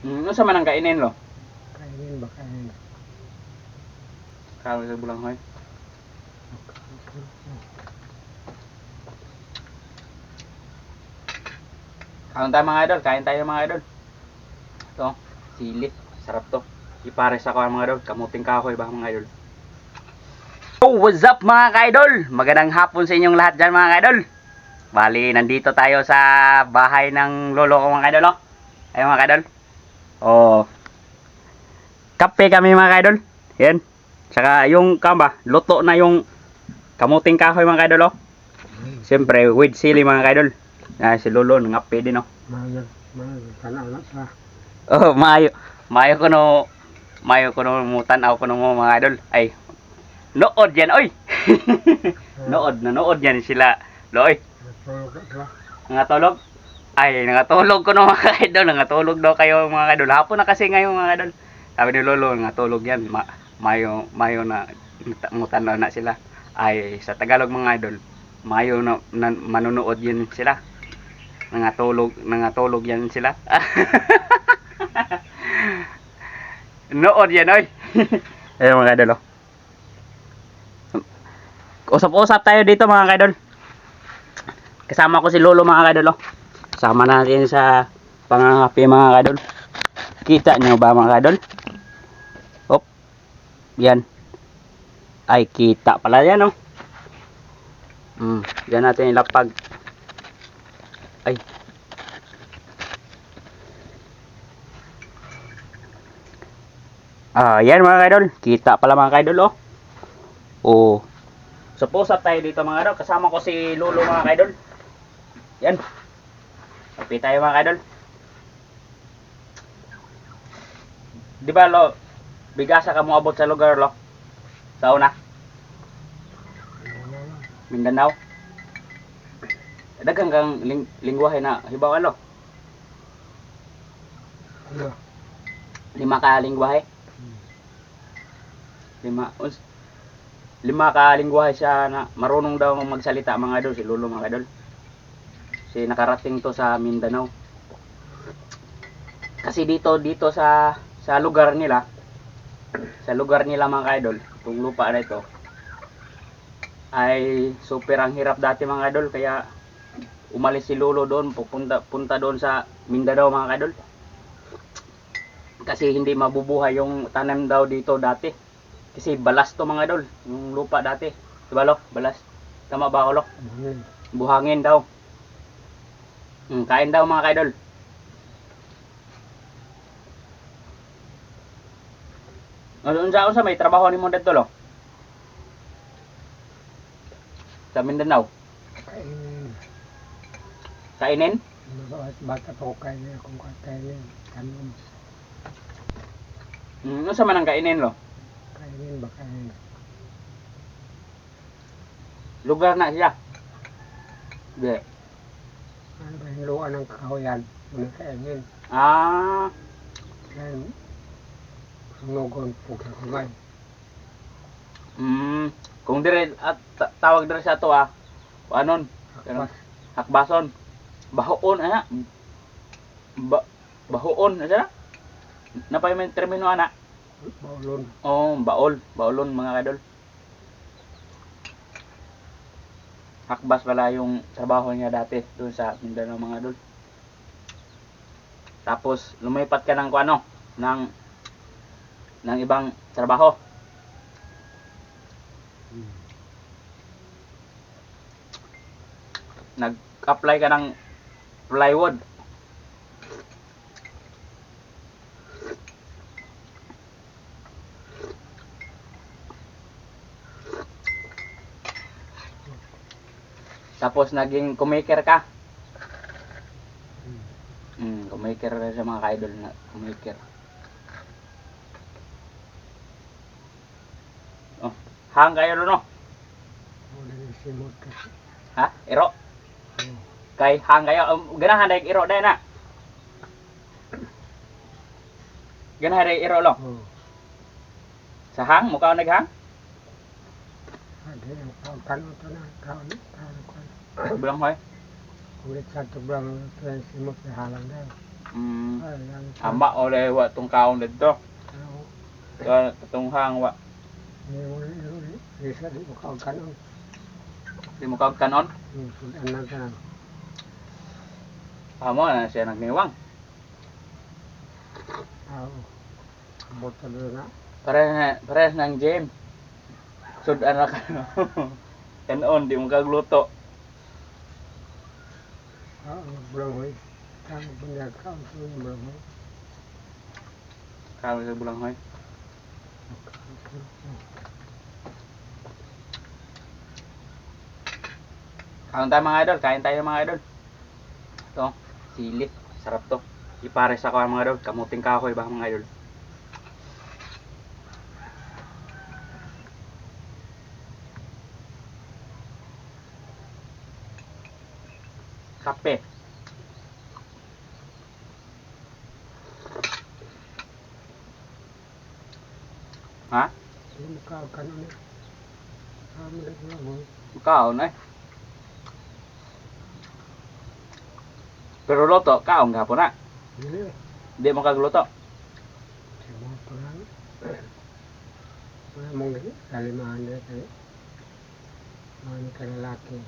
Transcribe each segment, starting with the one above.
Hmm, ano sa man ang kainin lo? Kainin ba kainin? Karon sa bulanghoy. Kain tayo mga idol, kain tayo mga idol. Ito, sili. Sarap to. Ipares ako mga idol, kamuting kahoy ba mga idol. Oh, what's up mga ka-idol? Magandang hapon sa inyong lahat dyan mga ka-idol. Bali, nandito tayo sa bahay ng lolo ko mga ka-idol. Oh. Ayun mga ka-idol. Oh. Kape kami mga ka-idol. Yan. Tsaka yung kamba, luto na yung kamuting kahoy mga ka-idol. Oh. Siyempre, with sili mga ka-idol. Ah, si lolo, nangape din oh. Mayag, mayag, tanaw na sa. Oh, mayo. Mayo ko no mayo ko no mutan ako no mga idol. Ay. Nood yan, oy. nood, nanood yan sila. Loy, ba? nangatulog. Ay, nangatulog ko no mga idol. Nangatulog daw kayo mga idol. Hapon na kasi ngayon mga idol. Sabi ni Lolo, nangatulog yan. Ma mayo, mayo na mutan na, sila. Ay, sa Tagalog mga idol, mayo na, na manunood yan sila. Nangatulog, nangatulog yan sila. Nood yan, oy. Ayun mga idol, oh. Usap-usap tayo dito mga kadol. Kasama ko si Lolo mga kadol, oh. Kasama natin sa pangangapi mga kadol. Kita nyo ba mga kadol? Op. Yan. Ay, kita pala yan, oh. Hmm, yan natin ilapag. Ay. Ah, yan mga kaidol. Kita pala mga kaidol, oh. Oh. So, pusap tayo dito mga kaidol. Kasama ko si Lolo mga kaidol. Yan. Kapi tayo mga kaidol. Di ba, lo? Bigasa ka mo abot sa lugar, lo? Sa una? Mindanao? Dagang kang ling lingwahe na hibaw lo? Lima ka lingwahe? Lima, uns, lima ka lingwahe siya na marunong daw magsalita mga idol, si Lolo mga idol. Si nakarating to sa Mindanao. Kasi dito, dito sa sa lugar nila, sa lugar nila mga idol, itong lupa na ito, ay super ang hirap dati mga idol, kaya umalis si Lolo doon, pupunta punta doon sa Mindanao mga idol. Kasi hindi mabubuhay yung tanim daw dito dati. Kasi balas to mga idol, yung lupa dati. Diba lo? Balas. Tama ba ako lo? Buhangin daw. Hmm, kain daw mga idol. Ano unsa unsa may trabaho nimo dito lo? Sa Mindanao. Kainin. Kainin? Bata pa ko kainin akong kainin. Kanin. Hmm, unsa man ang kainin lo? Kainin ba kainin? Lugar na siya. Di. Ano ba yung luwan ng kahoyan? Muna kainin. Ah, Yan. Sunugon po sa kumay. mm, kung dire at ta- tawag dire sa to ah. Anon? Hakpas. Hakbason. Bahoon ana. Ba bahoon ano na? Napay may termino ana. Baulon. Oh, baol, baolon mga kadol. Hakbas pala yung trabaho niya dati doon sa Mindanao mga kadol. Tapos lumipat ka ng ano, ng ng ibang trabaho. Nag-apply ka ng plywood. Tapos naging kumaker ka. Mm, kumaker sa mga ka-idol na kumaker. Oh, hang kayo no? Ha? Iro? Kay hang kayo. Um, ganahan dahil iro dahil na. Ganahan dahil iro lo. Oh. Sa hang? Mukha naghang? Adi ang kanon to na. Kaon. Kaon ko. Bilang hoy. Kulit sa ito yung simot na halang na. Mm. Ay, yan. Ama oleh wa tong kaon dito. Ano, So tunghang wa Hindi mo isa di mo kaugkanon. di mo kag kanon. Sudan na ka na. Amo na siya nagniwang. Oo. Bota doon na. Pare na pare nang gym. Sudan ra ka. Kanon di mo kag luto. Oo, bulang hoy. Tama po niya ka. Ang suyo bulang hoy. Kaon sa bulang hoy. Kaon tayo mga idol, kain tayo mga idol. Ito, sili, sarap to. Ipares ako mga idol, kamuting kahoy ba mga idol. Kape. Ha? Hindi mo kaugkanon eh. Kami na bulang hoy. Kaon eh. Pero loto, kaon ka po na. Hindi. Di mo kagluto. Sa mga tulang. Wala mong kalimahan na kayo. Mga kalalaki.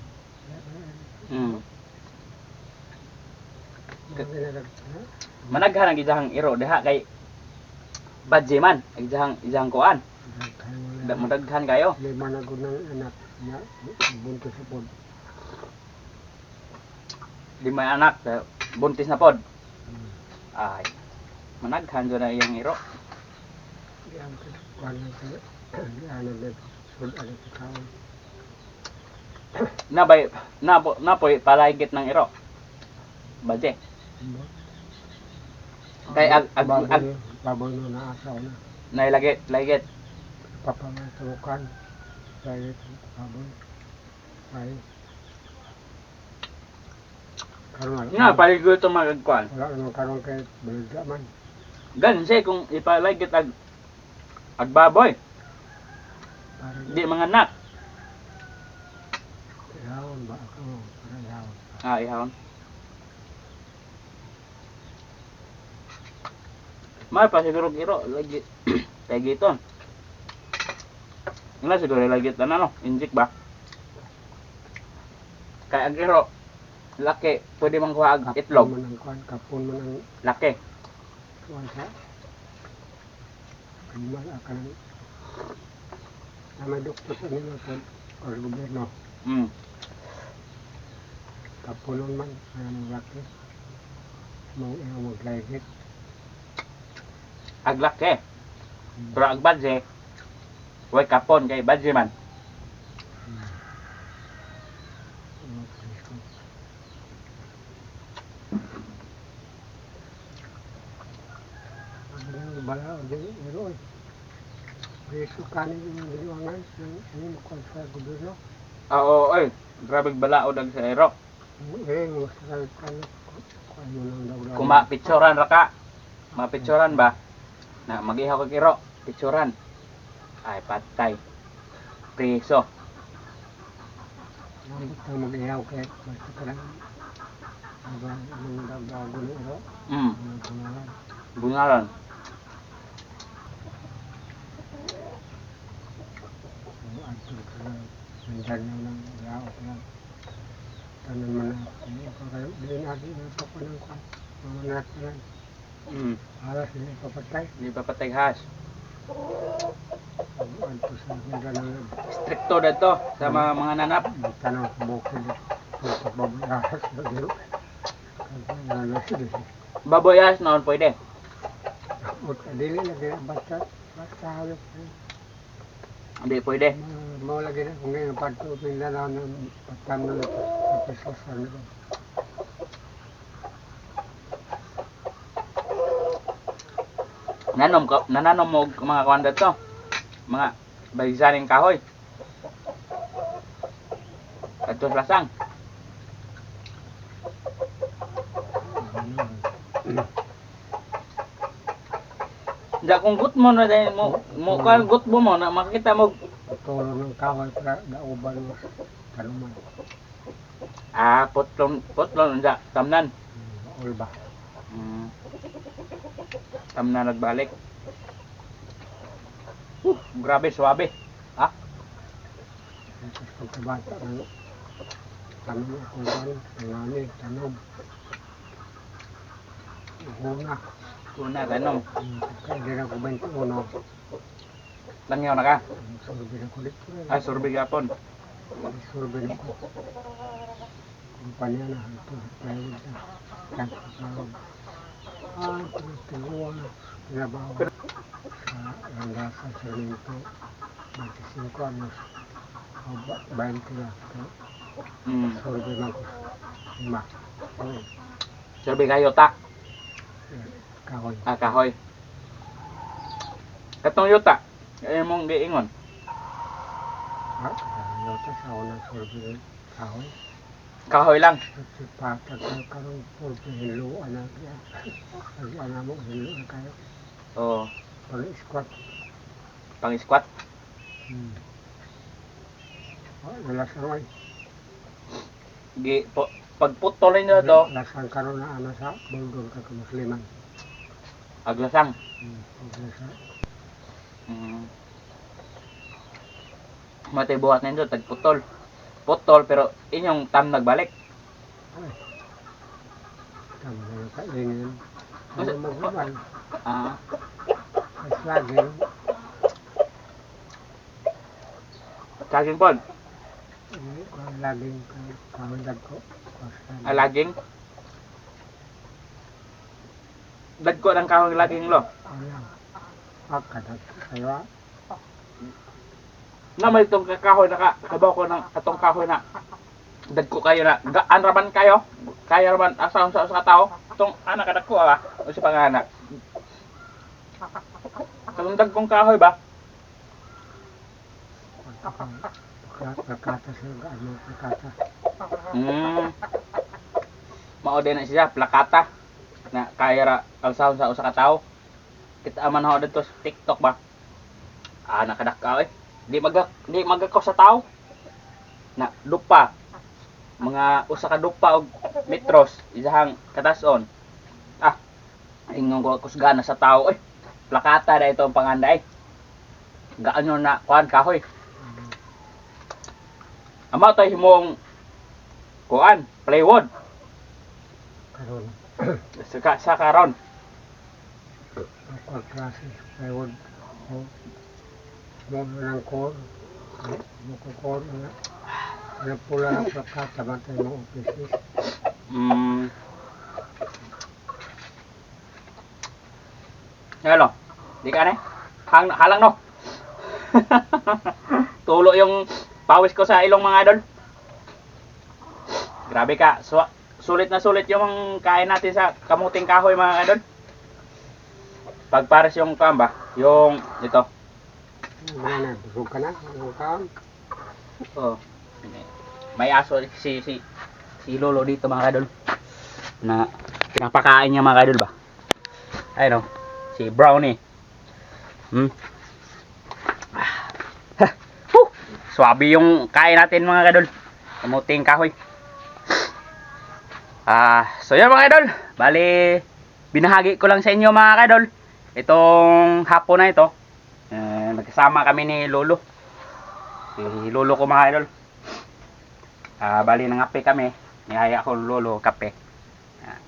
Mm. Managhan ang ijahang iro diha kay badje man, ang ijahang ijahang kuan. Na. madaghan kayo. Lima na ko ng anak niya. Buntis sa pod. Lima anak, da- buntis na pod. Hmm. Ay. Managhan jud na iyang iro. Diyan ko. Kuhan na na din. Sud ano sa kaon. Nabay napo napoy palaygit ng iro. Badje. Kay ag ag, ag Baboy, no na asaw na. nailagit, laygit. Papamatukan. Dahil baboy. Ay. Karon. Nga paligid to magkuan. Wala naman karon kay balagya man. Ganun siya kung ipalaygit ag ag baboy, di mga anak. Ihawon ba ako? Ihawon. Ah, ihawon. May pa siguro iro lagi kay giton. Nga siguro lagi tanan no, injik ba? Kay ang iro laki pwede man kuha Kapon itlog, man ang kuhan. Kapon man ang laki. kuhan sa. Kanimal akan na may doktor sa nila po o gobyerno. Mm. Kapunon man ang laki. Mau iyo maglaygit. Ag laki. Pero ag badje way kapon kay badje man. Ang bala o di iro eh. Preso kanin yung biliwangan ng mo kung sa gobyerno. Ah, oo, oy. Grabe balaod ang sa iro. Eh, mo sa kanin ra ka, mapicturan ba? Na magihaw ka kiro, picturan. Ay patay. Preso. Ang butang mag-iyaw kahit basta ka lang. Ang daw gulo iro. Mm, bungalan. Ang lang ng lang. Tanan man na. Ano ka kayo? Di natin na ito ko ng na lang. Mm, Alas hindi papatay. di pa patay has. Ang nandyan lang. Stricto dito sa mga mga nanap. Ang tanong bukid. Ang pagbabayahas na dito. Ano sila. Baboyas noon pwede. Dili lagi ang basta. Basta hayop. Hindi pwede. Mau lagi na kung ngayon pato Mindanao ng patam na napisosan Nanom ka, nananom mo mga kuwan dito. Mga balisaning kahoy. Adto sa lasang. Ja kung gut mo na dahil mo mo kan gut mo mo na makita mo Tulo ng kahoy para dauban mo kanuman. ah putlon putlon ja tamnan. Ulba. Mm. Tam na nagbalik. Uh, grabe, suwabe. Ha? Pagkabata, ano, tanong ako ano, nanay, tanong. Una, Una, ganun. kaya ako 21. Langyaw na ka. Survey na ko dito. Ay, survey gapon. Survey na ko. Kumpanya na, ito, plywood na. Yan, plywood. Ah, tinutulungan na. Pinabawa sa landasan sa Rinto. 25 anos. O, ba- 20 na. Pero, Mm. Survey na ko. Lima. Oo, Survey kayo, ta. yan, kahoy. Ah, kahoy. Katong yuta. Ayun mong giingon. Ah, kaya ta sa unang survey kahoy. Kahoy lang. Patag na karong survey hiluan na. Hiluan na mo, hiluan na kayo. Oo. Pag squat. Pang squat. Hmm. Oh, nalasang ay. Gi, po, pagputol nyo to, Lasang karon na ano sa buldog ka musliman. aglasang. Hmm. Paglasang. Mm. Matay buhat nito, tagputol. Putol, pero inyong tam nagbalik. Ay. Tama na kaingin. Ano magulay? Ah, Mas lagi. saging. Hindi ko laging kamandag ko. Ah, laging. Dagko ng kahoy laging lo. Ayan. Ah, kadat kayo. Na may itong kahoy na ka, kabaw ko ng atong kahoy na dagko kayo na gaan raman kayo. Kaya raman asa sa sa tao. Itong anak anak ko ah. O si panganak. Itong dagkong kahoy ba? Pagkata sila, ano, pagkata. Hmm. Mao din na siya plakata na kaya ra alsahon sa usa ka tawo. Kita man ho dito sa TikTok ba. Ah nakadakaw eh. Di maga di magakaw sa tao. Na dupa. Mga usa ka dupa og metros isahang katason. Ah. Ingon ko kusgana sa tao eh. Plakata na ito ang panganday. Gaano na kuan kahoy. Ama tayo himong kuan plywood Karon, sa, sa karon. ako klase, plywood, o, mo ng core, mo ko core, na, na pula na pagkata, bantay mo offices. Mm. Hello. Di na? Hang, halang no. Tulo yung pawis ko sa ilong mga idol. Grabe ka. So, sulit na sulit yung kain natin sa kamuting kahoy mga idol. Pagpares yung kamba, yung ito. Mga na, busog ka na, ang kaon. Oh. May aso si si si Lolo dito mga kadol. Na pinapakain niya mga kadol ba? Ayun oh. Si Brownie. Hmm. Ah. Huh. Swabe yung kain natin mga kadol. Kamuting kahoy. Ah, so yan mga kadol. Bali binahagi ko lang sa inyo mga kadol. Itong hapon na ito. Eh, nagkasama kami ni Lolo. Si lolo ko mga idol. Ah, bali nangape kami. Nihaya ko lolo kape. Ah,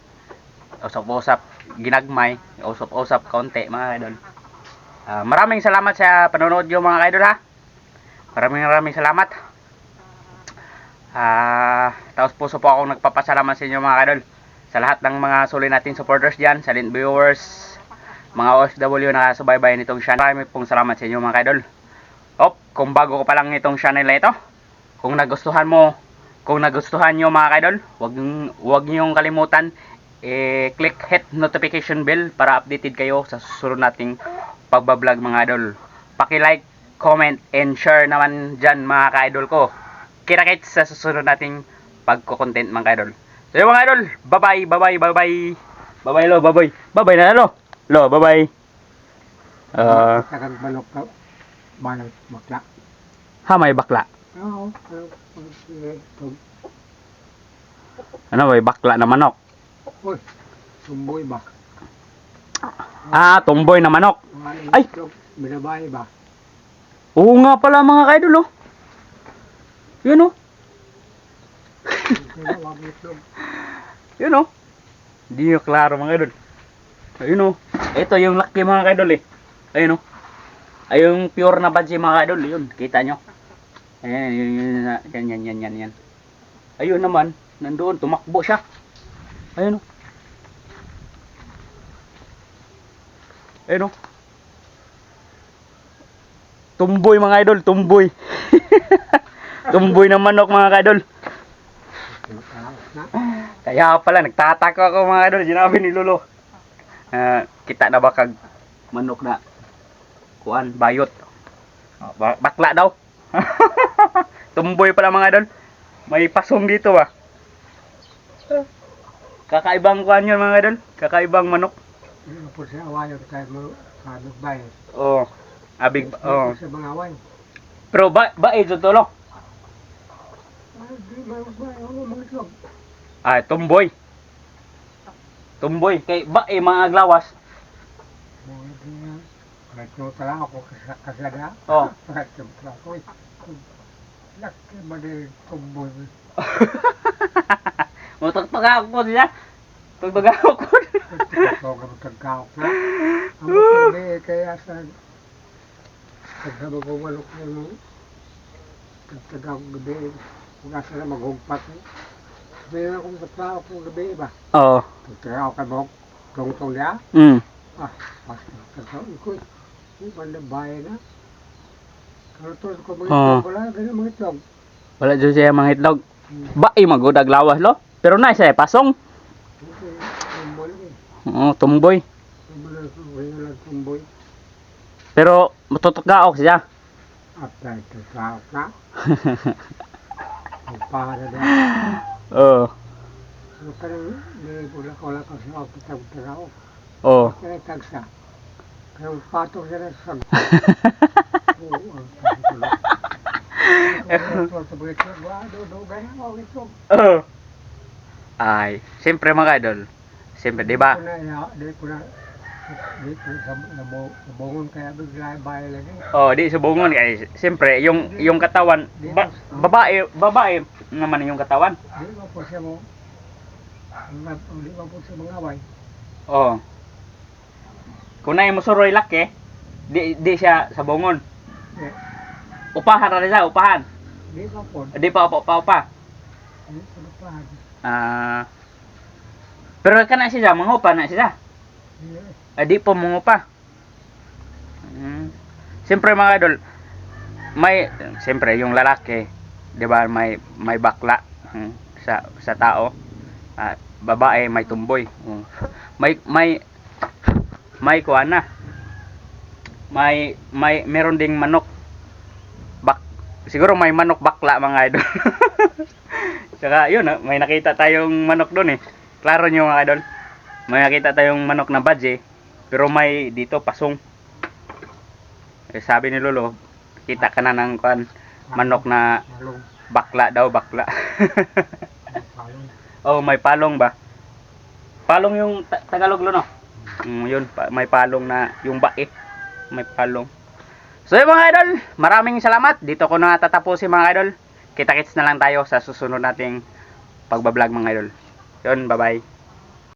usap-usap, ginagmay, usap-usap konti mga idol. Ah, maraming salamat sa panonood nyo mga idol ha. Maraming maraming salamat. Ah, taos puso po akong nagpapasalamat sa inyo mga idol. Sa lahat ng mga sulit nating supporters diyan, sa silent viewers, mga OFW na subaybay nitong channel. Maraming pong salamat sa inyo mga idol. Op, kung bago ko pa lang itong channel na ito, kung nagustuhan mo, kung nagustuhan nyo mga kaidol, wag, wag nyo kalimutan, eh, click hit notification bell para updated kayo sa susunod nating pagbablog mga idol. Paki-like, comment, and share naman dyan mga ka-idol ko. Kita-kits sa susunod nating pagko-content mga ka-idol. So yun mga idol, bye-bye, bye-bye, bye-bye. Bye-bye lo, bye-bye. Bye-bye na lo. Lo, bye-bye. Uh, Takag balok ka, balok bakla. hamay bakla. Oo, ano, ba, bakla na manok. Uy, sumboy ba? Ah, tumboy na manok. Ay! Ay! Binabae ba? Oo nga pala mga kaidol oh. Yun oh. Yun oh. Hindi nyo klaro mga kaidol. Ayun oh. Ito yung laki mga kaidol eh. Ayun oh. Ay yung pure na badge mga kaidol. Yun, kita nyo. Ayan, yun, yun, yan, yan, yan, yan, yan. Ayun naman, nandoon, tumakbo siya. Ayun oh. Ayun oh. Tumboy mga idol, tumboy. tumboy na manok mga na. Kaya pala, nagtataka ako mga idol, sinabi ni Lolo. Ah, kita na ba kag manok na kuan bayot. Ah, ba- bakla daw. Tumboy pala mga idol. May pasong dito ah. Kakaibang kuan yun mga idol. Kakaibang manok. Po sa awayo tayo mo kanog bayan. Oh. Abig oh. Sa mga away. Pero ba ba ito tolo? Ba ba ano? Ah, tumboy. Tumboy kay ba eh mga aglawas. Mga di na. Nagno tala ako kas- kasada. Oh. Nagno tala ako. Laki ba di tumboy. Mutagtag ako siya. Tugtag ako. Ito ka magkagkawak na. Ang matindi kaya sa pagkabag umalok na mo. Pagkagawak gabi. Kung nasa na maghugpat. Sabi na akong patao kong gabi ba? Oo. Pagkagaw ka mo. Tungtong niya. Mm. Ah. Ikoy. Yung banda bayan na. Karutol ko mga itlog. Wala ganun mga itlog. Wala dyan siya mga itlog. Hmm. Ba eh magudag lawas lo. Pero na siya pasong. Eh. Oo, tumboy. Tumboy, tumboy. Pero matutugaok siya. Ito, kawak na. Magpahara na. Oo. Nang nilipula ko lang kasi ako kitag ako. Oo. Kaya tagsa. Kaya patong na sa Oo, ang Oo. Ay, siyempre mga idol. Siyempre, di ba? Di ko na, di ko na kaya bahay lagi. Oh, di subungon kay siyempre yung yung katawan ba, babae babae naman yung katawan. Di ba po siya mo, di ba po siya mga away. Oh. Kung na mo suroy laki, di di siya sabungon. Di, Upahan ra siya, upahan. di ba po, Di pa pa pa pa. di pa. Ah. pero kana siya mangupa na siya. Di, Ah, di po mangupa. Mm. Siyempre mga idol, may siyempre yung lalaki, 'di ba, may may bakla mm, sa sa tao. At babae may tumboy. Mm. May may may kuan na. May may meron ding manok. Bak siguro may manok bakla mga idol. Saka yun, ah, may nakita tayong manok doon eh. Klaro nyo mga idol. May nakita tayong manok na badge pero may dito pasong. Eh, sabi ni Lolo, kita ka na ng kuan, manok na bakla daw, bakla. oh, may palong ba? Palong yung ta- Tagalog lo no? Mm, yun, pa- may palong na yung bae. May palong. So yun mga idol, maraming salamat. Dito ko na tatapusin mga idol. Kita-kits na lang tayo sa susunod nating pagbablog mga idol. Yun, bye-bye.